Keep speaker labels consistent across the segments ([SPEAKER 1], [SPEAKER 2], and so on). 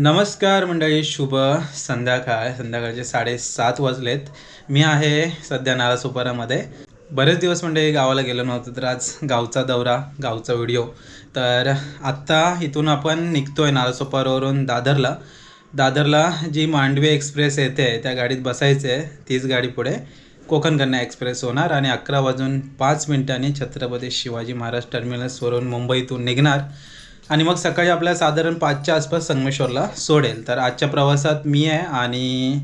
[SPEAKER 1] नमस्कार मंडळी शुभ संध्याकाळ. संध्याकाळचे साडेसात वाजलेत. मी आहे सध्या नालासोपारामध्ये. बरेच दिवस मंडळी गावाला गेलो नव्हतो तर आज गावचा दौरा गावचा व्हिडिओ. तर आत्ता इथून आपण निघतो आहे नालासोपारवरून दादरला. दादरला जी मांडवी एक्सप्रेस येते त्या गाडीत बसायचं आहे तीच गाडी पुढे कोकण कन्या एक्सप्रेस होणार आणि अकरा वाजून पाच मिनिटांनी छत्रपती शिवाजी महाराज टर्मिनसवरून मुंबईतून निघणार. आणि मग सकाळी आपल्याला साधारण पाचच्या आसपास संगमेश्वरला सोडेल. तर आजच्या प्रवासात मी आहे आणि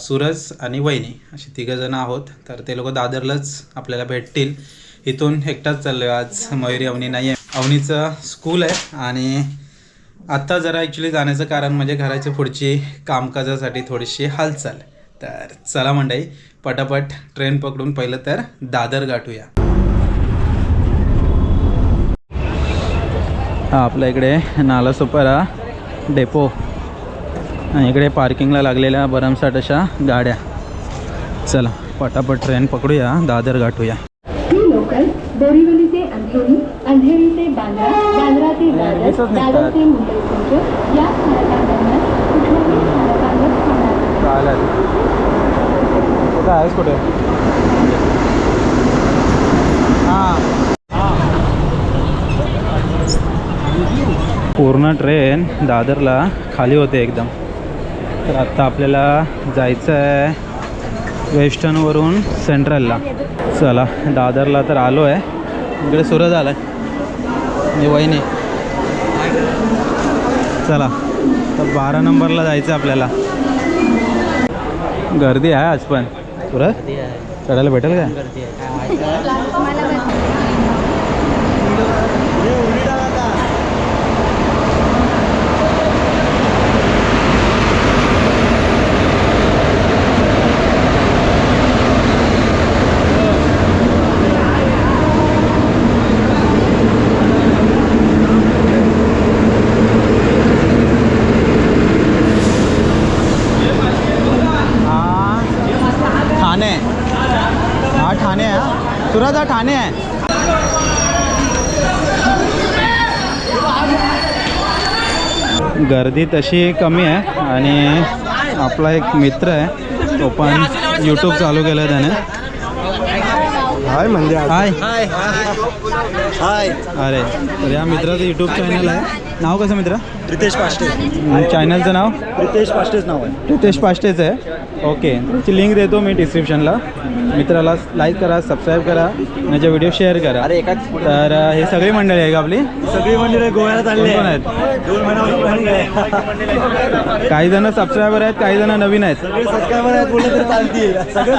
[SPEAKER 1] सूरज आणि वहिनी अशी तिघंजणं आहोत. तर ते लोक दादरलाच आपल्याला भेटतील. इथून एकटाच चाललो आहे आज. मयुरी अवनी नाही आहे अवनीचं स्कूल आहे आणि आत्ता जरा ॲक्च्युली जाण्याचं कारण म्हणजे घराची पुढची कामकाजासाठी थोडीशी हालचाल. तर चला मंडई पटापट ट्रेन पकडून पहिलं तर दादर गाठूया. आपल्या इकडे नालासोपारा डेपो. आणि इकडे पार्किंगला लागलेल्या भरमसाठ अशा गाड्या. चला पटापट ट्रेन पकडूया दादर गाठूया
[SPEAKER 2] लोकल बोरीवली ते अंधेरी अंधेरी ते बांद्रा बांद्रा ते दादर
[SPEAKER 1] लगेचच निघतात.
[SPEAKER 2] दादर ते मुंबई सेंट्रल या स्थानकांदरम्यान कुठल्याही स्थानकांवर थांबणार
[SPEAKER 1] चालेल. कुठं आहेस कुठे? हां. पूर्ण ट्रेन दादरला खाली होते एकदम. तर आत्ता आपल्याला जायचं आहे वेस्टर्नवरून सेंट्रलला चला दादरला तर आलो आहे इकडे सुरत आला आहे वहिनी. चला तर बारा नंबरला जायचं आहे आपल्याला. गर्दी आहे आज पण. सुरत? चढायला भेटेल का हा ठाणे हा ठाणे आहे हा. ठाणे आहे. गर्दी तशी कमी आहे आणि आपला एक मित्र आहे तो पण यूट्यूब चालू केलं आहे त्याने.
[SPEAKER 3] हाय म्हणजे
[SPEAKER 1] हाय.
[SPEAKER 3] हाय
[SPEAKER 1] अरे तर या मित्राचं यूट्यूब चॅनल आहे. नाव कसं मित्र?
[SPEAKER 3] रितेश पाष्टे.
[SPEAKER 1] चॅनलचं नाव?
[SPEAKER 3] रितेश पाष्टेच नाव आहे.
[SPEAKER 1] रितेश पाष्टेच आहे. ओके त्याची लिंक देतो मी डिस्क्रिप्शनला मित्राला लाईक करा सबस्क्राईब करा माझ्या व्हिडिओ शेअर करा.
[SPEAKER 3] अरे एकाच
[SPEAKER 1] तर हे सगळी मंडळी आहे का आपली?
[SPEAKER 3] सगळी मंदिरं गोव्याला चालली
[SPEAKER 1] कोण
[SPEAKER 3] आहेत? दोन महिन्यापासून
[SPEAKER 1] काही जण सबस्क्रायबर आहेत काही जण नवीन आहेत.
[SPEAKER 3] सगळे सबस्क्रायबर आहेत बोलले तरी चालतील. सगळे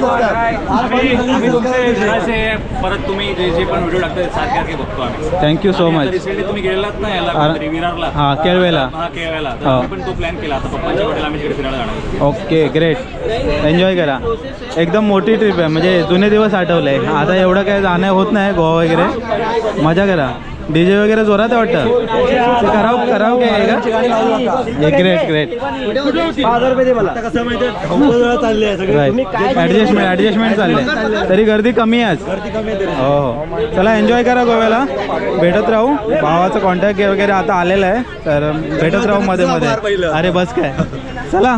[SPEAKER 4] परत तुम्ही जे जे पण व्हिडिओ टाकता सारखे सारखे बघतो आम्ही.
[SPEAKER 1] थँक्यू सो मच
[SPEAKER 4] रिसेंटली तुम्ही गेलेलात ना याला विरारला.
[SPEAKER 1] हा, केळवेला.
[SPEAKER 4] हा केळवेला.
[SPEAKER 1] हा.
[SPEAKER 4] पण तो प्लॅन केला. आता पप्पांच्या हॉटेल आम्ही तिकडे फिरायला जाणार
[SPEAKER 1] ओके ग्रेट एन्जॉय करा. एकदम मोठी ट्रिप आहे. म्हणजे जुने दिवस आठवले. आता एवढं काय जाणं होत नाही गोवा वगैरे. मजा करा. डी जे वगैरे जोरात वाटतं? कराव कराव काय का ग्रेट ग्रेट
[SPEAKER 3] हजार रुपये दे मला. आता कसं माहिती आहे चालली आहे सगळे. तुम्ही काय
[SPEAKER 1] राईट ॲडजस्टमेंट ॲडजस्टमेंट चाललंय तरी गर्दी कमी आहे आज.
[SPEAKER 3] गर्दी कमी आहे तरी.
[SPEAKER 1] हो हो. चला एन्जॉय करा गोव्याला. भेटत राहू. भावाचा कॉन्टॅक्ट वगैरे आता आलेला आहे. तर भेटत राहू मध्ये मध्ये. अरे बस काय? चला.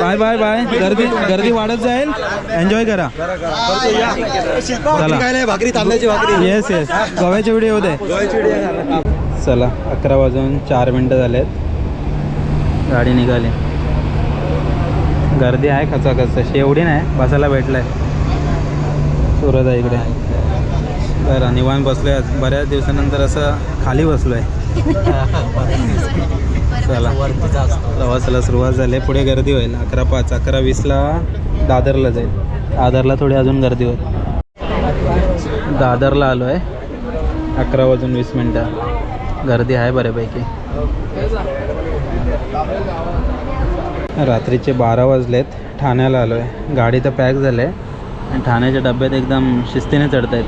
[SPEAKER 1] बाय बाय बाय गर्दी गर्दी वाढत जाईल. एन्जॉय करा. चला.
[SPEAKER 3] भाकरी तांदळाची भाकरी
[SPEAKER 1] येस येस गव्याची व्हिडिओ
[SPEAKER 3] होते आहे.
[SPEAKER 1] चला अकरा वाजून चार मिनटं झालेत. गाडी निघाली. गर्दी आहे खचाखच. तशी एवढी नाही बसायला भेटलंय. सुरत आहे इकडे. तर निवान बसलोय. बऱ्याच दिवसानंतर असं खाली बसलोय. चला. प्रवासाला सुरुवात झाली आहे. पुढे गर्दी होईल. अकरा पाच अकरा वीसला दादरला जाईल. दादरला थोडी अजून गर्दी होईल. दादरला आलो आहे. अकरा वाजून वीस मिनटं. गर्दी आहे बऱ्यापैकी. रात्रीचे बारा वाजलेत. ठाण्याला आलो आहे. गाडी तर पॅक झालं आहे. आणि ठाण्याच्या डब्यात एकदम शिस्तीने चढत आहेत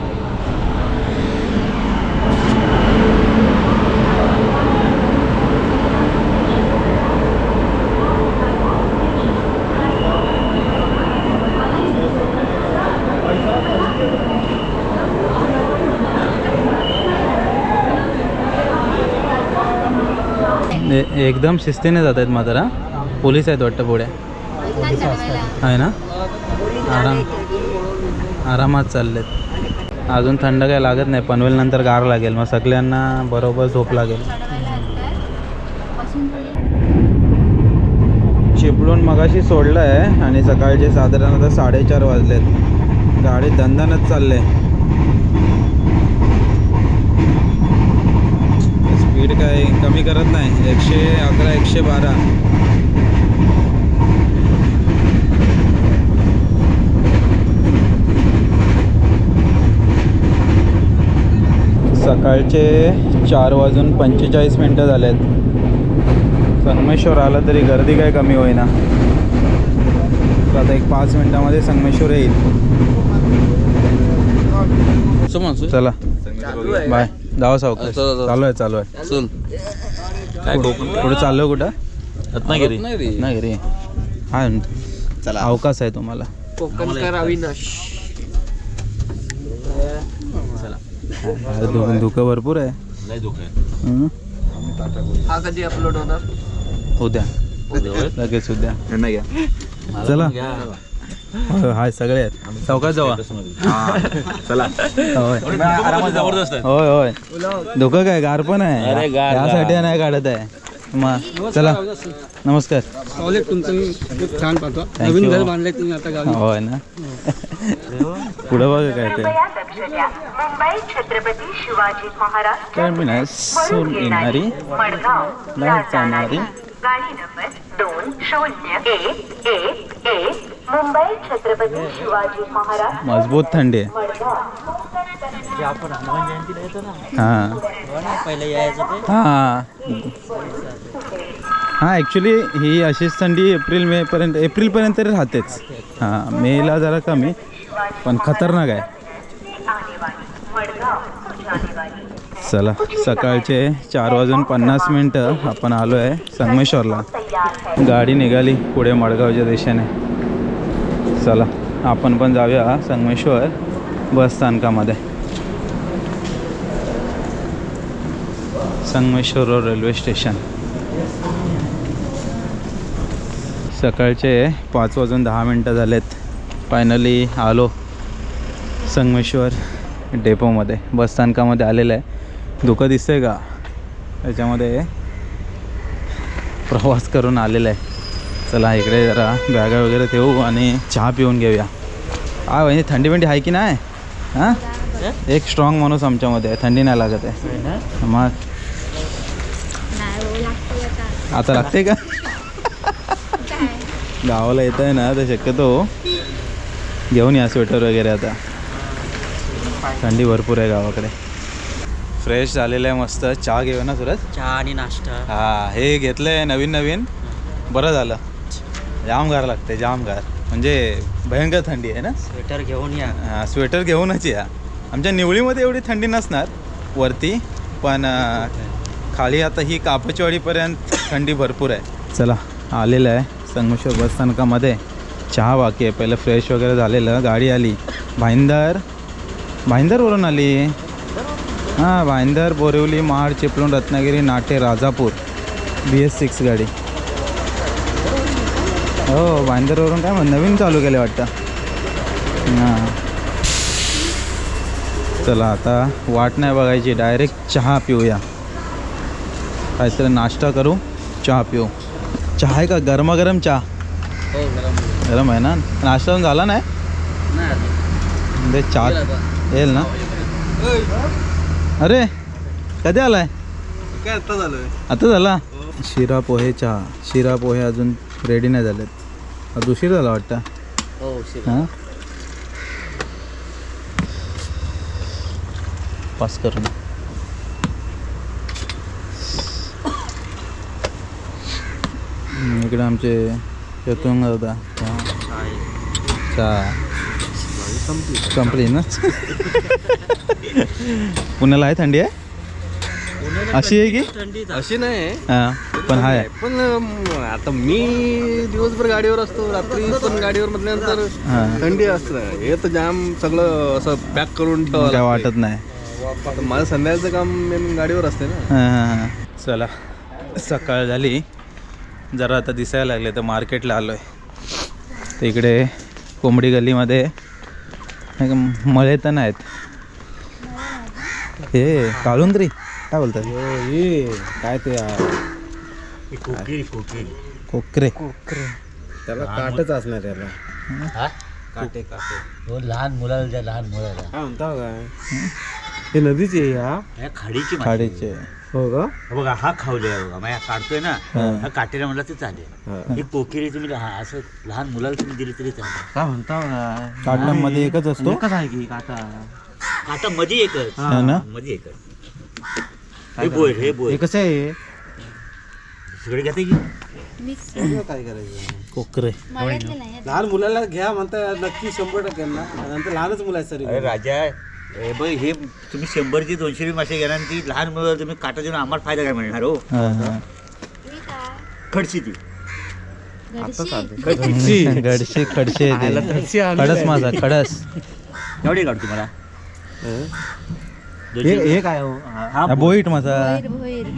[SPEAKER 1] एकदम शिस्तीने जात आहेत मात्र पोलीस आहेत वाटतं पुढे. आहे ना? आराम. आरामात चाललेत. अजून थंड काय लागत नाही. पनवेल नंतर गार लागेल. मग सगळ्यांना बरोबर झोप लागेल. चिपळूण मगाशी सोडलं आहे आणि सकाळचे साधारण आता साडेचार वाजलेत. गाडी दंदनच चालले. काय कमी करत नाही. एकशे अकरा एकशे बारा. सकाळचे चार वाजून पंचेचाळीस मिनटं झालेत. संगमेश्वर आलं तरी गर्दी काय कमी होईना. तर आता एक पाच मिनटामध्ये संगमेश्वर येईल. चला. बाय. जावा सावकाश. चालू आहे चालू आहे. कुठे चाललो कुठं
[SPEAKER 3] रत्नागिरी.
[SPEAKER 1] रत्नागिरी. हा चला. अवकाश आहे तुम्हाला.
[SPEAKER 5] कोकणकर अविनाश.
[SPEAKER 1] अरे धु- धुकं भरपूर आहे.
[SPEAKER 3] नाही धोका आहे.
[SPEAKER 1] हं?
[SPEAKER 5] हा कधी अपलोड होणार?
[SPEAKER 1] उद्या. लगेच उद्या. चला. हाय सगळे आहेत. चौकात जावा
[SPEAKER 3] चला.
[SPEAKER 1] होय.
[SPEAKER 3] आरामात जबरदस्त.
[SPEAKER 1] होय होय. धोकं काय? गार पण आहे. यासाठी नाही काढत आहे. मग चला. नमस्कार.
[SPEAKER 5] तुमचं मी खूप छान पाहतो.
[SPEAKER 1] Thank
[SPEAKER 5] Naveen
[SPEAKER 1] you.
[SPEAKER 5] घर बांधलंय तुम्ही आता गावी.
[SPEAKER 1] होय ना. पुढं बघा काय ते.
[SPEAKER 6] मुंबई छत्रपती शिवाजी महाराज.
[SPEAKER 1] टर्मिनस येणारी
[SPEAKER 6] मडगाव.
[SPEAKER 1] ला जाणारी
[SPEAKER 6] गाडी नंबर दोन शून्य एक एक एक मुंबई छत्रपती शिवाजी महाराज.
[SPEAKER 1] मजबूत थंडी. आहे
[SPEAKER 6] मडगाव
[SPEAKER 1] हां. हां हां. ॲक्च्युली ही अशीच थंडी एप्रिल मेपर्यंत एप्रिलपर्यंत तरी राहतेच. हां मेला जरा कमी पण खतरनाक आहे. चला सकाळचे चार वाजून पन्नास मिनटं आपण आलो आहे संगमेश्वरला. गाडी निघाली पुढे मडगावच्या दिशेने. चला आपण पण जाऊया Sangameshwar bus स्थानकामध्ये. Sangameshwar road railway station. सकाळचे पाच वाजून दहा मिनटं झालेत. फायनली आलो संगमेश्वर डेपोमध्ये बस स्थानकामध्ये आलेलं आहे. धुकं दिसतंय का? त्याच्यामध्ये प्रवास करून आलेला आहे. चला इकडे जरा बॅगा वगैरे ठेवू आणि चहा पिऊन घेऊया. हा म्हणजे थंडी बिंडी आहे की नाही? हां? एक स्ट्रॉंग माणूस आमच्यामध्ये आहे थंडी नाही लागत आहे. मग? आता. लागते का? गावाला येत आहे ना तर शक्यतो घेऊन या स्वेटर वगैरे आता. थंडी भरपूर आहे गावाकडे. फ्रेश झालेलं आहे मस्त. चहा घेऊया ना सुरज?
[SPEAKER 7] चहा आणि नाश्ता.
[SPEAKER 1] हा हे घेतलंय नवीन नवीन बरं झालं. जाम गार लागते जाम गार म्हणजे भयंकर थंडी आहे ना?
[SPEAKER 7] स्वेटर घेऊन या.
[SPEAKER 1] हा, स्वेटर घेऊनच या. आमच्या निवळीमध्ये एवढी थंडी नसणार वरती. पण अं, खाली आता ही कापचवाडीपर्यंत थंडी भरपूर आहे. चला आलेलं आहे संगमेश्वर बस स्थानकामध्ये. चहा बाकी आहे पहिलं फ्रेश वगैरे झालेलं गाडी आली. भाईंदर भाईंदरवरून आली. हां भाईंदर बोरिवली महाड चिपळूण रत्नागिरी नाटे राजापूर. बी एस सिक्स गाडी. हो भाईंदरवरून काय म्हण नवीन चालू केलं वाटतं. हां. चला आता वाट नाही बघायची डायरेक्ट चहा पिऊया. काहीतरी नाश्ता करू चहा पिऊ. चहा आहे का? गरमागरम चहा?
[SPEAKER 7] हो गरम
[SPEAKER 1] गरम आहे ना? नाश्ता पण झाला नाही?
[SPEAKER 7] नाही
[SPEAKER 1] म्हणजे चहा. येईल ना? अरे कधी आलाय?
[SPEAKER 3] काय आता झालं
[SPEAKER 1] आता झाला? शिरा पोहे चहा. शिरा पोहे अजून रेडी नाही झालेत. आता उशीर झाला वाटतं.
[SPEAKER 7] हो
[SPEAKER 1] हां? पास करून. इकडे आमचे यतुंग दादा. चहा संपली ना? पुण्याला आहे थंडी आहे? अशी आहे की?
[SPEAKER 3] अशी नाही.
[SPEAKER 1] हां पण आहे
[SPEAKER 3] पण अं, आता मी दिवसभर गाडीवर असतो रात्री पण गाडीवर म्हटल्यानंतर थंडी असतं. हे तर जाम सगळं असं पॅक करून ठेवावं
[SPEAKER 1] काय
[SPEAKER 3] लागतंय.
[SPEAKER 1] वाटत नाही.
[SPEAKER 3] आता माझं संध्याकाळचं काम मेन गाडीवर असते ना.
[SPEAKER 1] हां हां हां. चला सकाळ झाली. जरा आता दिसायला लागले तर मार्केटला आलो आहे तर इकडे कोंबडी गल्लीमध्ये नाही का मळे तर नाहीत. हे काळुंद्री. काय बोलतात
[SPEAKER 5] काय ते
[SPEAKER 1] कोकरे
[SPEAKER 5] त्याला काटच असणार त्याला
[SPEAKER 7] काटे काटे. हो लहान मुलाला द्या लहान मुलाला.
[SPEAKER 5] काय म्हणता काय? हे नदीची आहे हा?
[SPEAKER 7] ह्या खाडीची
[SPEAKER 1] खाडीचे
[SPEAKER 5] हो का?
[SPEAKER 7] आहे. बघा हा खावले बघा. मग हा काढतोय ना हा. काटेला म्हणला ते चालेल.
[SPEAKER 5] हा.
[SPEAKER 7] ही कोकिरी तुम्ही लहा- असं लहान मुलाला तुम्ही दिली तरी चालेल.
[SPEAKER 5] काय म्हणता
[SPEAKER 1] काटण्यामध्ये एकच असतो?
[SPEAKER 5] आहे की काटा?
[SPEAKER 7] काटा मध्ये एकच.
[SPEAKER 1] हा. ना?
[SPEAKER 7] मध्ये एकच. हे बोय हे बोय
[SPEAKER 5] हे कसं आहे?
[SPEAKER 7] सगळे घेते की?
[SPEAKER 5] काय करायचं?
[SPEAKER 1] कोकरे.
[SPEAKER 5] लहान मुलाला घ्या म्हणता नक्की शंभर टक्के ना नंतर लहानच मुलं आहेत सर
[SPEAKER 7] अरे राजा हे बघ हे तुम्ही शंभरची दोनशे बी मासे घेणार आणि ती लहान मुलं तुम्ही काटा देऊन आम्हाला फायदा काय मिळणार हो?
[SPEAKER 1] हा, हा.
[SPEAKER 7] खडशी ती.
[SPEAKER 1] गडशी खडशे. ते. खडस माझा खडस.
[SPEAKER 7] एवढी काढ तुम्हाला
[SPEAKER 5] हे हे काय हो?
[SPEAKER 7] हा
[SPEAKER 1] हा, बोईट माझा.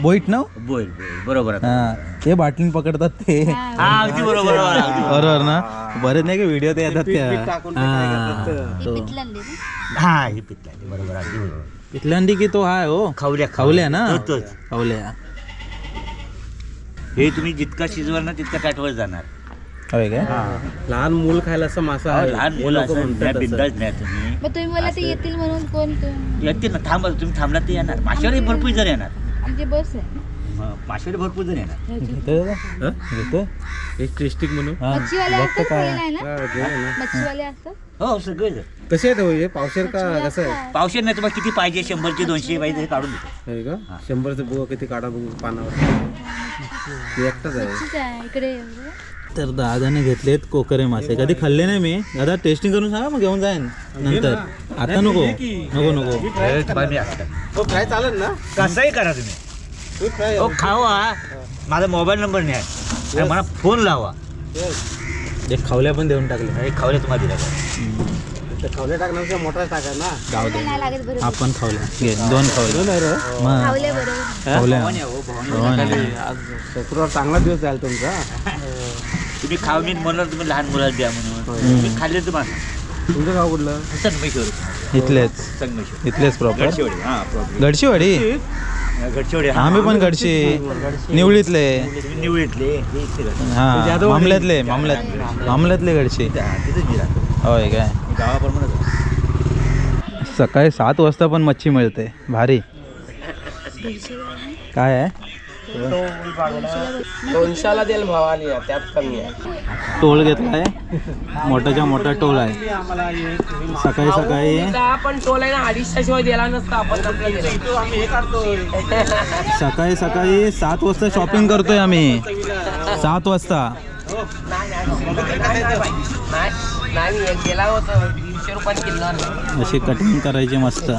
[SPEAKER 1] बोईट ना
[SPEAKER 7] बोल बोल बरोबर आहे.
[SPEAKER 1] हा ते बाटलीन पकडतात ते.
[SPEAKER 7] हा अगदी बरोबर. बरोबर.
[SPEAKER 1] बरोबर ना? बरेच नाही का व्हिडिओ ते येतात त्या?
[SPEAKER 5] टाकून
[SPEAKER 1] हा.
[SPEAKER 5] तो.
[SPEAKER 7] हा ही बरोबर अगदी बरोबर.
[SPEAKER 1] पिठलांडी की तो हाय हो?
[SPEAKER 7] खावल्या
[SPEAKER 1] खावल्या. ना?
[SPEAKER 7] तोच, तोच.
[SPEAKER 1] खावल्या.
[SPEAKER 7] हे तुम्ही जितका शिजवाल ना तितका काठवर जाणार.
[SPEAKER 1] होय काय
[SPEAKER 5] लहान मूल खायला असं मासा
[SPEAKER 7] अहो, लहान
[SPEAKER 5] हे
[SPEAKER 7] मुलं असं नाही तुम्ही.
[SPEAKER 8] मग तुम्ही मला ते येतील म्हणून कोण तुम्ही?
[SPEAKER 7] येते ना थांबा तुम्ही थांबला ते येणार. माशावरी भरपूर जण येणार.
[SPEAKER 8] आमची बस आहे.
[SPEAKER 7] माशावरी भरपूर जण येणार.
[SPEAKER 1] दादा? घेतोय?
[SPEAKER 5] एक म्हणून.
[SPEAKER 1] हा,
[SPEAKER 8] मच्छीवाले
[SPEAKER 1] बघतो
[SPEAKER 8] असतात
[SPEAKER 1] काय.
[SPEAKER 8] खाली नाही ना?
[SPEAKER 5] हा, घे ना.
[SPEAKER 8] मच्छीवाले असतात?
[SPEAKER 7] हो सगळे जण
[SPEAKER 5] कसे आहेत हो हे? पावशेर का कसं आहे?
[SPEAKER 7] पावशे नाही तुम्हाला किती पाहिजे? शंभरचे दोनशे पाहिजे ते काढून देतो.
[SPEAKER 5] हे का? शंभरचं बुवा किती काढा बघू पानावर. मी एकटाच आहे.
[SPEAKER 8] मच्छीच आहे इकडे एवढं.
[SPEAKER 1] तर दादाने घेतलेत कोकरे मासे. कधी खाल्ले नाही मी. दादा टेस्टिंग करून सांगा मग घेऊन जाईन नंतर. आता नको. नको नको.
[SPEAKER 7] मी असतात
[SPEAKER 5] हो फ्राय चालेल ना?
[SPEAKER 7] कसंही करा
[SPEAKER 5] तुम्ही. फ्राय
[SPEAKER 7] हो खावा. माझा मोबाईल नंबर नाही. मला फोन लावा.
[SPEAKER 1] एक खावल्या पण देऊन टाकले.
[SPEAKER 7] हे खावले तुम्हाला दिला.
[SPEAKER 5] खवले टाकण्यापेक्षा मोठा टाका ना?
[SPEAKER 1] जाऊ दे.
[SPEAKER 8] नाही लागत बरोबर.
[SPEAKER 1] आपण खावल्या घे दोन खावले. मग.
[SPEAKER 8] खावले बरोबर.
[SPEAKER 1] खावल्या
[SPEAKER 7] भवानी आहे, हो.
[SPEAKER 5] आज शुक्रवार चांगला दिवस जाईल तुमचा.
[SPEAKER 7] तुम्ही खाव मी म्हणलं तुम्ही लहान मुलाला द्या म्हणून. तुम्ही खाल्ले तुम्हाला
[SPEAKER 5] तुमचं गाव कुठलं?
[SPEAKER 7] संगमेश्वर
[SPEAKER 1] इथलेच.
[SPEAKER 7] संगमेश्वर.
[SPEAKER 1] इथलेच प्रॉपर
[SPEAKER 7] हा
[SPEAKER 1] गडशीवाडी
[SPEAKER 7] गडचिरोली? हा
[SPEAKER 1] आम्ही पण गडशी निवळीतले.
[SPEAKER 7] तुम्ही निवडीतले हे इथे राहता.
[SPEAKER 1] हा मामल्यातले मामल्यात मामल्यातले गडशी
[SPEAKER 7] राहतो
[SPEAKER 1] होय काय?
[SPEAKER 7] मी गावाप्रमाणेच
[SPEAKER 1] सकाळी सात वाजता पण मच्छी मिळते. भारी. काय आहे?
[SPEAKER 5] दोनशाला देईल त्यात कमी आहे.
[SPEAKER 1] टोळ घेतलाय. मोठाच्या मोठा टोळ आहे. सकाळी सकाळी
[SPEAKER 5] टोल आहे ना अडीचशे शिवाय दिला नसता आपण
[SPEAKER 1] सकाळी सकाळी सात वाजता शॉपिंग करतोय आम्ही. सात वाजता.
[SPEAKER 5] नाही
[SPEAKER 1] अशी कटिंग करायची मस्त.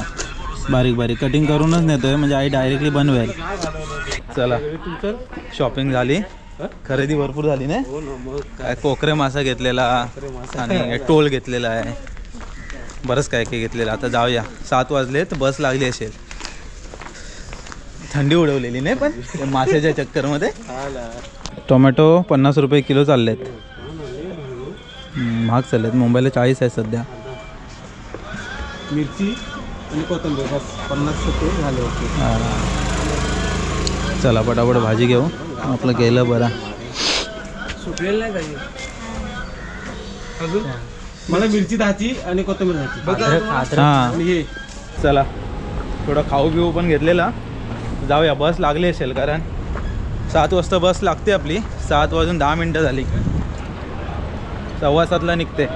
[SPEAKER 1] बारीक बारीक. कटिंग करूनच नेतोय म्हणजे आई डायरेक्टली बनवेल. चला. शॉपिंग झाली. खरेदी भरपूर झाली ना काय कोकरे मासा घेतलेला आणि टोल घेतलेला आहे. बरंच काय काय घेतलेलं. आता जाऊया. सात वाजलेत बस लागली असेल. थंडी उडवलेली नाही पण? माशाच्या चक्करमध्ये. टोमॅटो पन्नास रुपये किलो चाललेत. महाग चाललेत. मुंबईला चाळीस आहे सध्या.
[SPEAKER 5] मिरची आणि कोथिंबीर बस. पन्नास रुपये झाले होते.
[SPEAKER 1] हा. चला पटापट भाजी घेऊ. आपलं गेलं बरं.
[SPEAKER 5] सुकलेलं नाही पाहिजे अजून? मला मिरची दहाची आणि कोथिंबीर दहाची.
[SPEAKER 1] हा
[SPEAKER 5] आणि हे.
[SPEAKER 1] चला. थोडं खाऊ पिऊ पण घेतलेला. जाऊया बस लागली असेल कारण सात वाजता बस लागते आपली. सात वाजून दहा मिनटं झाली. सव्वा सातला निघते.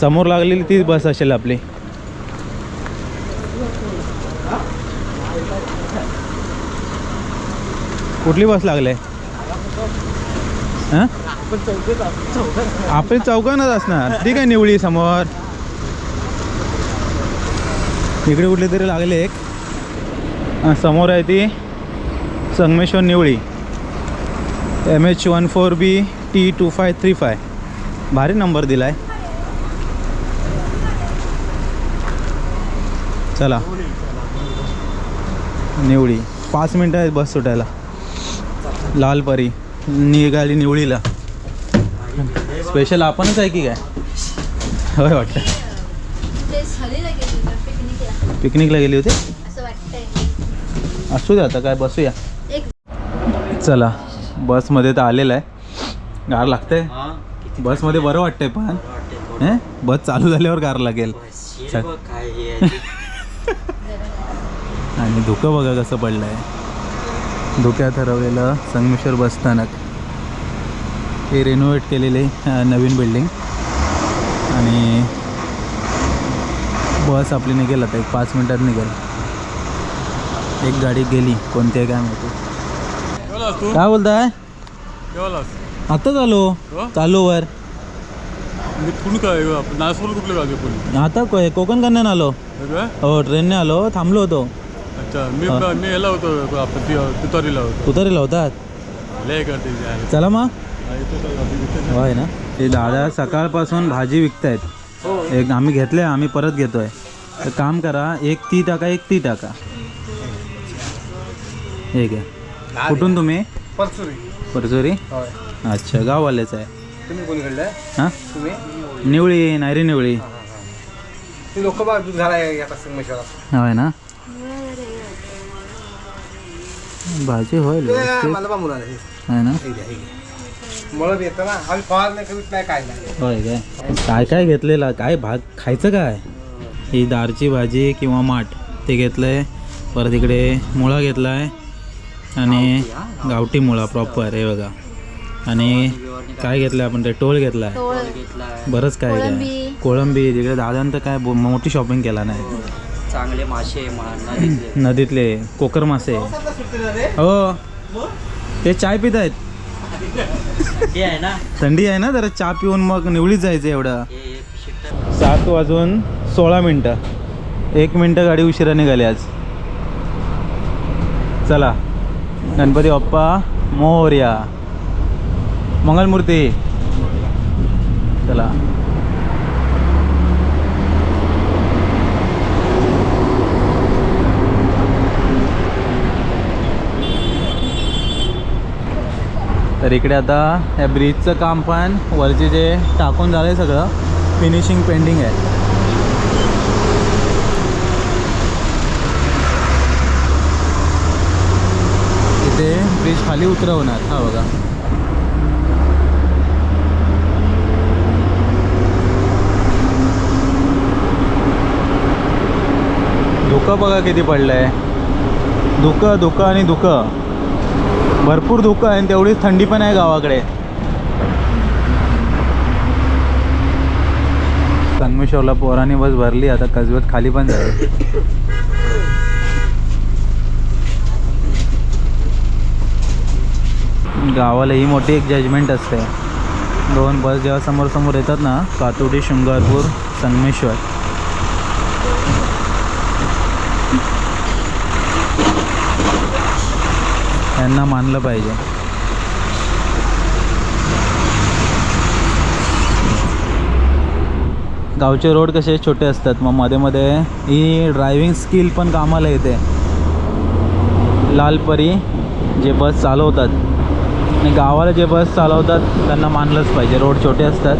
[SPEAKER 1] समोर लागलेली तीच बस असेल आपली. कुठली बस लागले? हां? आपली चौकानच असणार. ठीक आहे निवळी समोर. इकडे कुठले तरी लागले एक. समोर आहे ती. Sangameshwar Nivali. M H one four B T two five three five भारी नंबर दिला आहे चला. निवडी. पाच मिनटं आहेत बस सुटायला. लाल परी. निघाली निवळीला स्पेशल आपणच आहे की काय? होय वाटतं.
[SPEAKER 8] पिकनिकला
[SPEAKER 1] गेली होती?
[SPEAKER 8] असू
[SPEAKER 1] द्या आता काय बसूया. चला. बसमध्ये तर आलेलं आहे. गार लागतंय. बसमध्ये बरं वाटतंय पण. हे? बस चालू झाल्यावर गार लागेल. आणि धुकं बघा कसं पडलं आहे धुक्यात हरवलेलं संगमेश्वर बसस्थानक हे रिनोव्हेट केलेले अं, नवीन बिल्डिंग आणि बस आपली निघेल आता एक पाच मिनटात निघेल. एक गाडी गेली कोणती आहे काय माहिती. काय बोलताय? आताच आलो चालू वर.
[SPEAKER 4] कुठून काय नागपूर कुठलं गाव पुणे
[SPEAKER 1] आता को- कोकण कन्यान आलो. हो ट्रेनने आलो थांबलो होतो.
[SPEAKER 4] अच्छा मी मी याला होतो आपण तुतारीला होतो. लय करते
[SPEAKER 1] चला मग. होय ना? ते दादा सकाळपासून भाजी विकतायत. एक आम्ही घेतले आम्ही परत घेतोय. तर काम करा एक ती टाका एक ती टाका. हे घ्या. कुठून तुम्ही?
[SPEAKER 5] परसुरी
[SPEAKER 1] अच्छा गाववालेच आहे.
[SPEAKER 5] तुम्ही कोणीकडलं
[SPEAKER 1] हां?
[SPEAKER 5] तुम्ही?
[SPEAKER 1] निवळी नायरी निवळी.
[SPEAKER 5] ती लोक बघा दूध घाला येतात संगमेश्वरात
[SPEAKER 1] होय ना? भाजी होईल.
[SPEAKER 5] मला बा मुलाला हे
[SPEAKER 1] आहे ना?
[SPEAKER 5] हे घ्या, हे घ्या. मळत येतं ना आम्ही फवार नाही करीत नाही काय नाही.
[SPEAKER 1] होय काय? काय काय घेतलेला? काय भाग खायचं काय? ही दारची भाजी किंवा माठ ते घेतलंय. परत इकडे मुळा घेतलाय. आणि गावठी मुळा प्रॉपर हे बघा. आणि काय घेतलं आपण ते? टोळ घेतलाय.
[SPEAKER 8] टोळ
[SPEAKER 1] बरंच काय
[SPEAKER 8] कोळंबी.
[SPEAKER 1] कोळंबी. तिकडे दादांत काय मोठी शॉपिंग केला नाही.
[SPEAKER 9] चांगले मासे नदीतले.
[SPEAKER 1] कोकर मासे. हो. ते चाय पित आहेत. थंडी आहे ना जरा चहा पिऊन मग निवळीत जायचं एवढं. सात वाजून सोळा मिनटं. एक मिनटं गाडी उशिरा निघाली आज. चला. गणपती बाप्पा मोर्या. मंगलमूर्ती. चला. तर इकडे आता या ब्रिजचं काम पण वरचे जे टाकून झालं आहे सगळं फिनिशिंग पेंडिंग आहे. इथे ब्रिज खाली उतरवणार. हा बघा. धुकं बघा किती पडलं आहे धुकं धुकं आणि धुकं. भरपूर धुकं आहे आणि तेवढीच थंडी पण आहे गावाकडे. संगमेश्वरला पोरांनी बस भरली आता कसबत खाली पण जाईल गावाला ही मोठी एक जजमेंट असते. दोन बस जेव्हा समोर समोर येतात ना कातोडी शृंगारपूर संगमेश्वर. यांना मानलं पाहिजे. गावचे रोड कसे छोटे असतात मग मध्ये मध्ये ही ड्रायव्हिंग स्किल पण कामाला येते. लालपरी जे बस चालवतात आणि गावाला जे बस चालवतात त्यांना मानलंच पाहिजे. रोड छोटे असतात.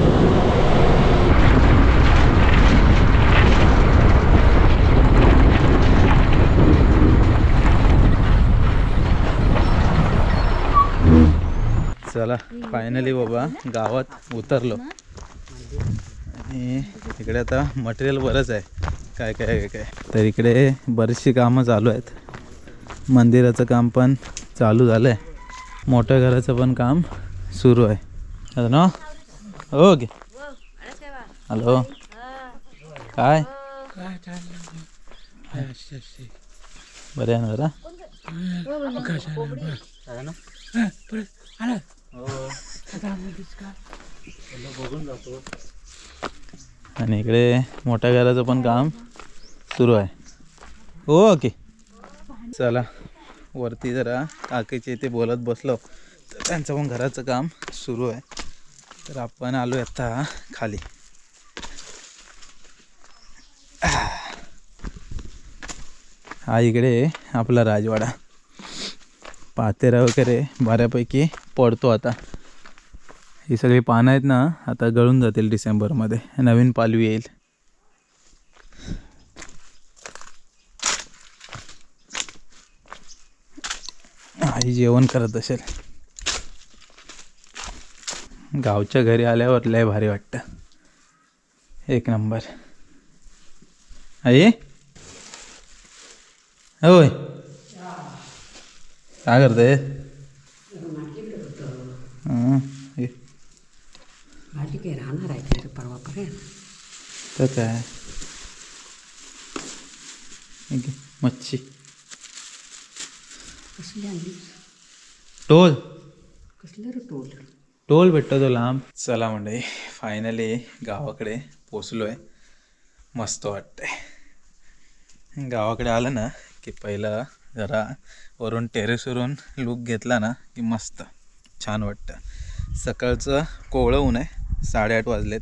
[SPEAKER 1] चला फायनली बाबा गावात उतरलो आणि इकडे आता मटेरियल बरंच आहे काय काय काय काय तर इकडे बरीचशी कामं चालू आहेत मंदिराचं काम पण चालू झालं आहे मोठ्या घराचं पण काम सुरू आहे ना ओके हॅलो काय बरे आहे ना जरा आणि इकडे मोठ्या घराचं पण काम सुरू आहे. हो, ओके. चला वरती जरा काकीचे इथे बोलत बसलो. तर त्यांचं पण घराचं काम सुरू आहे. तर आपण आलो आता खाली. हा इकडे आपला राजवाडा. पातेरा वगैरे बऱ्यापैकी पडतो आता. ही सगळी पानं आहेत ना आता गळून जातील डिसेंबरमध्ये. नवीन पालवी येईल. आई जेवण करत असेल. गावच्या घरी आल्यावर लय भारी वाटतं. एक नंबर. आई? होय. काय करते ये.
[SPEAKER 10] भाजी काय राहणार आहे
[SPEAKER 1] काय हे मच्छी
[SPEAKER 10] कसली आणली
[SPEAKER 1] टोल
[SPEAKER 10] कसलं रे टोल
[SPEAKER 1] टोल भेटतो तो लांब चला म्हणजे फायनली गावाकडे पोचलो आहे मस्त वाटतंय गावाकडे आलं ना की पहिलं जरा वरून टेरेसवरून लूक घेतला ना की मस्त छान वाटतं. सकाळचं कोवळं ऊन आहे. साडेआठ वाजलेत.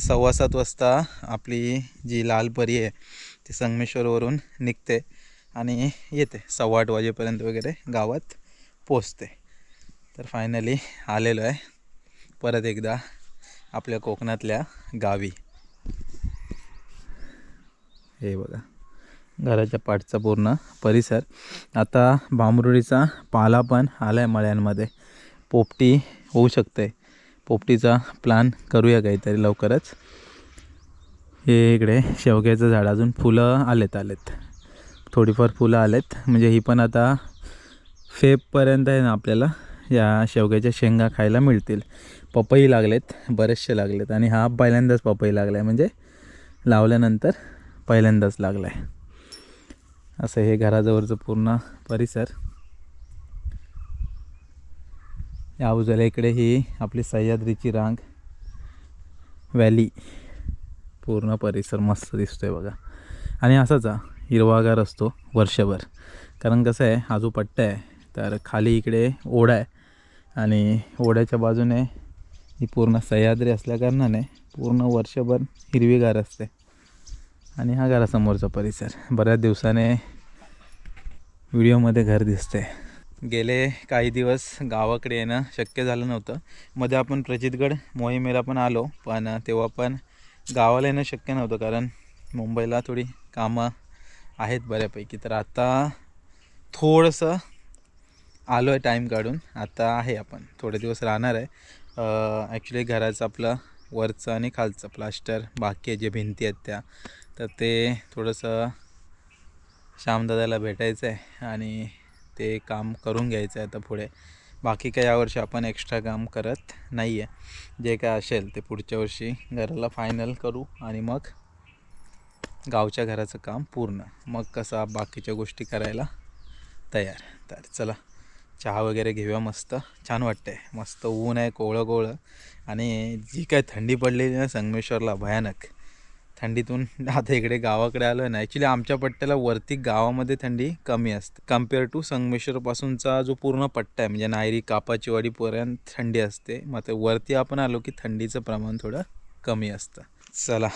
[SPEAKER 1] सव्वा सात वाजता आपली जी लाल परी आहे ती संगमेश्वरवरून निघते आणि येते. सव्वा आठ वाजेपर्यंत वगैरे गावात पोचते तर फायनली आलेलो आहे. परत एकदा आपल्या कोकणातल्या गावी. हे बघा. घराच्या पाठचा पूर्ण परिसर. आता भांबरुडीचा पाला पण आला आहे मळ्यांमध्ये. पोपटी होऊ शकते पोपटीचा प्लॅन करूया काहीतरी लवकरच. हे इकडे शेवग्याचं झाड अजून फुलं आलेत आलेत. थोडीफार फुलं आलेत. म्हणजे ही पण आता फेबपर्यंत आहे ना आपल्याला. या शेवग्याच्या शेंगा खायला मिळतील. पपई लागलेत बरेचसे लागलेत. आणि हा पहिल्यांदाच पपई लागला आहे म्हणजे लावल्यानंतर पहिल्यांदाच लागला आहे असं हे घराजवळचं पूर्ण परिसर. या बाजूला इकडे ही आपली सह्याद्रीची रांग. व्हॅली पूर्ण परिसर मस्त दिसतोय बघा. आणि असाच हिरवागार असतो वर्षभर. कारण कसं आहे हा जो पट्टा आहे तर खाली इकडे ओढा आहे. आणि ओढ्याच्या बाजूने ही पूर्ण सह्याद्री असल्याकारणाने पूर्ण वर्षभर हिरवीगार असते. आणि हा घरासमोरचा परिसर. बऱ्याच दिवसाने व्हिडिओमध्ये घर दिसते गेले काही दिवस गावाकडे येणं शक्य झालं नव्हतं. मध्ये आपण प्रचितगड मोहिमेला पण आलो पण तेव्हा पण गावाला येणं शक्य नव्हतं कारण मुंबईला थोडी कामं आहेत बऱ्यापैकी. तर आता थोडंसं आलो आहे टाईम काढून. आता आहे आपण. थोडे दिवस राहणार आहे. ॲक्च्युली घराचं आपलं वरचं आणि खालचं प्लास्टर बाकी आहे जे भिंती आहेत त्या. तर ते थोडंसं श्यामदादाला भेटायचं आहे आणि ते काम करून घ्यायचं आहे आता पुढे. बाकी काय यावर्षी आपण एक्स्ट्रा काम करत नाही आहे जे काय असेल ते पुढच्या वर्षी घराला फायनल करू आणि मग गावच्या घराचं काम पूर्ण. मग कसा बाकीच्या गोष्टी करायला तयार. तर चला चहा वगैरे घेऊया मस्त. छान वाटतंय. मस्त ऊन आहे कोवळं कोवळं आणि जी काय थंडी पडलेली ना संगमेश्वरला भयानक. थंडीतून. आता इकडे गावाकडे आलो ना. ॲक्च्युली आमच्या पट्ट्याला वरती गावामध्ये थंडी कमी असते. कंपेअर टू संगमेश्वरपासूनचा जो पूर्ण पट्टा आहे म्हणजे नायरी कापाचीवाडीपर्यंत थंडी असते. मग ते वरती आपण आलो की थंडीचं प्रमाण थोडं कमी असतं. चला.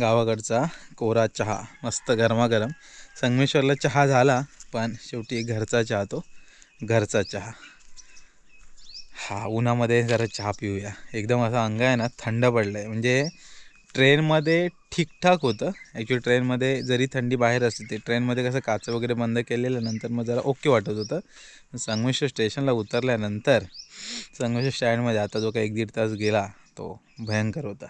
[SPEAKER 1] गावाकडचा कोरा चहा. मस्त गरमागरम. संगमेश्वरला चहा झाला पण शेवटी घरचा चहा तो घरचा चहा. हा उन्हामध्ये जरा चहा पिऊया. एकदम असा अंग आहे ना थंड पडलं आहे म्हणजे ट्रेनमध्ये ठीकठाक होतं. ॲक्च्युली ट्रेनमध्ये जरी थंडी बाहेर असते ते ट्रेनमध्ये कसं काचं वगैरे बंद केलेलं नंतर मग जरा ओके वाटत होतं. संगमेश्वर स्टेशनला उतरल्यानंतर संगमेश्वर स्टँडमध्ये आता जो काही एक दीड तास गेला तो भयंकर होता.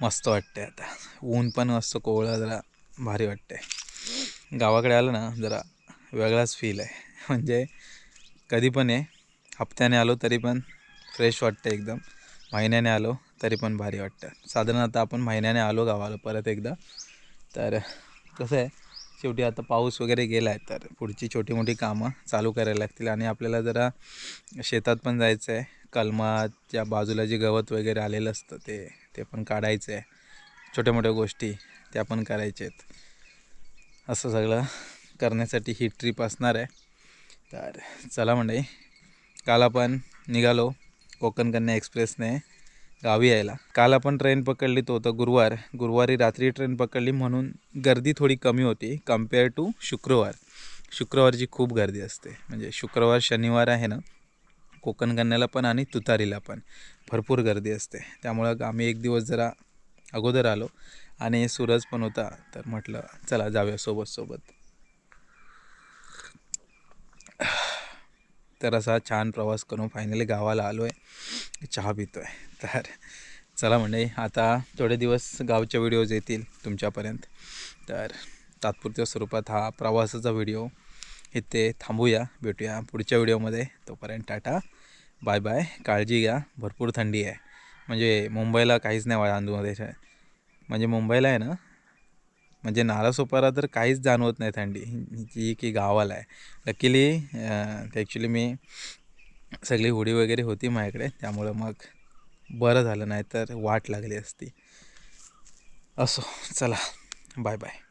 [SPEAKER 1] मस्त वाटते आता. ऊन पण मस्त कोवळं जरा भारी वाटते गावाकडे आलं ना जरा वेगळाच फील आहे. म्हणजे कधी पण आहे हप्त्याने आलो तरी पण फ्रेश वाटतं एकदम. महिन्याने आलो तरी पण भारी वाटतं. साधारण आता आपण महिन्याने आलो गावाला परत एकदा. तर कसं आहे शेवटी आता पाऊस वगैरे गेला आहे तर पुढची छोटी मोठी कामं चालू करायला लागतील आणि आपल्याला जरा शेतात पण जायचं आहे कलमाच्या बाजूला जे गवत वगैरे आलेलं असतं ते ते पण काढायचं आहे छोट्या मोठ्या गोष्टी त्या पण करायच्या आहेत असं सगळं करण्यासाठी ही ट्रिप असणार आहे. तर चला मंडळी काल आपण निघालो कोकण कन्या एक्सप्रेसने गावी यायला. काल आपण ट्रेन पकडली तो होतं गुरुवार. गुरुवारी रात्री ट्रेन पकडली म्हणून गर्दी थोडी कमी होती कंपेअर टू शुक्रवार. शुक्रवारची खूप गर्दी असते. म्हणजे शुक्रवार शनिवार आहे ना कोकण कन्याला पण आणि तुतारीला पण भरपूर गर्दी असते. त्यामुळं आम्ही एक दिवस जरा अगोदर आलो आणि सूरज पण होता. तर म्हटलं चला जाऊया सोबत सोबत तर असा छान प्रवास करून फायनली गावाला आलो आहे चहा पितो आहे तर चला म्हणजे आता थोडे दिवस गावचे व्हिडिओज येतील तुमच्यापर्यंत. तर तात्पुरत्या स्वरूपात हा प्रवासाचा व्हिडिओ इथे थांबूया भेटूया पुढच्या व्हिडिओमध्ये तोपर्यंत टाटा बाय बाय काळजी घ्या भरपूर थंडी आहे. म्हणजे मुंबईला काहीच नाही वाया अंदूमध्ये म्हणजे मुंबईला आहे ना म्हणजे नालासोपारा तर काहीच जाणवत नाही थंडी. जी की गावाला आहे. लकीली ॲक्च्युली मी सगळी हुडी वगैरे होती माझ्याकडे. त्यामुळं मग बरं झालं नाही तर वाट लागली असती. असो चला. Bye bye